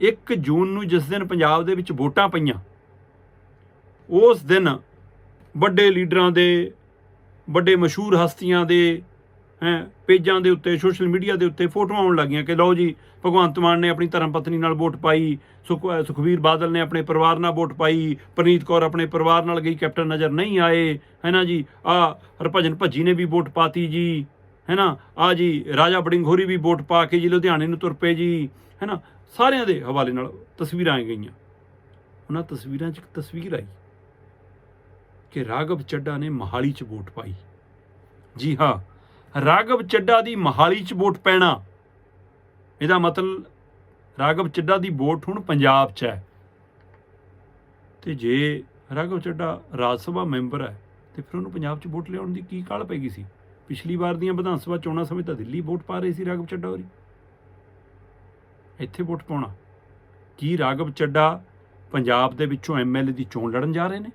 1 ਜੂਨ ਨੂੰ ਜਿਸ ਦਿਨ ਪੰਜਾਬ ਦੇ ਵਿੱਚ ਵੋਟਾਂ ਪਈਆਂ, ਉਸ ਦਿਨ ਵੱਡੇ ਲੀਡਰਾਂ ਦੇ, ਵੱਡੇ ਮਸ਼ਹੂਰ ਹਸਤੀਆਂ ਦੇ, ਹੈ, ਪੇਜਾਂ ਦੇ ਉੱਤੇ, ਸੋਸ਼ਲ ਮੀਡੀਆ ਦੇ ਉੱਤੇ ਫੋਟੋਆਂ ਆਉਣ ਲੱਗੀਆਂ ਕਿ ਲਓ ਜੀ, ਭਗਵੰਤ ਮਾਨ ਨੇ ਆਪਣੀ ਧਰਮ ਪਤਨੀ ਨਾਲ ਵੋਟ ਪਾਈ, ਸੁਖ ਸੁਖਬੀਰ ਬਾਦਲ ਨੇ ਆਪਣੇ ਪਰਿਵਾਰ ਨਾਲ ਵੋਟ ਪਾਈ, ਪ੍ਰਨੀਤ ਕੌਰ ਆਪਣੇ ਪਰਿਵਾਰ ਨਾਲ ਗਈ, ਕੈਪਟਨ ਨਜ਼ਰ ਨਹੀਂ ਆਏ ਹੈ ਨਾ ਜੀ, ਆ ਹਰਭਜਨ ਭੱਜੀ ਨੇ ਵੀ ਵੋਟ ਪਾਤੀ ਜੀ ਹੈ ਨਾ ਆ ਜੀ, ਰਾਜਾ ਬੜਿੰਗ ਹੋਰੀ ਵੀ ਵੋਟ ਪਾ ਕੇ ਜੀ, ਲੁਧਿਆਣੇ ਨੂੰ ਤੁਰ ਪਏ ਜੀ ਹੈ ਨਾ ਸਾਰਿਆਂ ਦੇ ਹਵਾਲੇ ਨਾਲ ਤਸਵੀਰਾਂ ਆ ਗਈਆਂ। ਉਹਨਾਂ ਤਸਵੀਰਾਂ 'ਚ ਇੱਕ ਤਸਵੀਰ ਆਈ ਕਿ ਰਾਘਵ ਚੱਡਾ ਨੇ ਮਹਾਲੀ 'ਚ ਵੋਟ ਪਾਈ। ਜੀ ਹਾਂ, ਰਾਘਵ ਚੱਡਾ ਦੀ ਮਹਾਲੀ 'ਚ ਵੋਟ ਪੈਣਾ। ਇਹਦਾ ਮਤਲਬ ਰਾਘਵ ਚੱਡਾ ਦੀ ਵੋਟ ਹੁਣ ਪੰਜਾਬ 'ਚ ਹੈ। ਤੇ ਜੇ ਰਾਘਵ ਚੱਡਾ ਰਾਜ ਸਭਾ ਮੈਂਬਰ ਹੈ, ਤੇ ਫਿਰ ਉਹਨੂੰ ਪੰਜਾਬ 'ਚ ਵੋਟ ਲਿਆਉਣ ਦੀ ਕੀ ਕਾਲ ਪੈ ਗਈ ਸੀ? ਪਿਛਲੀ ਵਾਰ ਦੀਆਂ ਵਿਧਾਨ ਸਭਾ ਚੋਣਾਂ ਸਮੇਂ ਤਾਂ ਦਿੱਲੀ ਵੋਟ ਪਾ ਰਹੇ ਸੀ ਰਾਘਵ ਚੱਡਾ ਹੋਰੀ। ਇੱਥੇ ਵੋਟ ਪਾਉਣਾ। ਕੀ ਰਾਘਵ ਚੱਡਾ ਪੰਜਾਬ ਦੇ ਵਿੱਚੋਂ ਐਮਐਲਏ ਦੀ ਚੋਣ ਲੜਨ ਜਾ ਰਹੇ ਨੇ?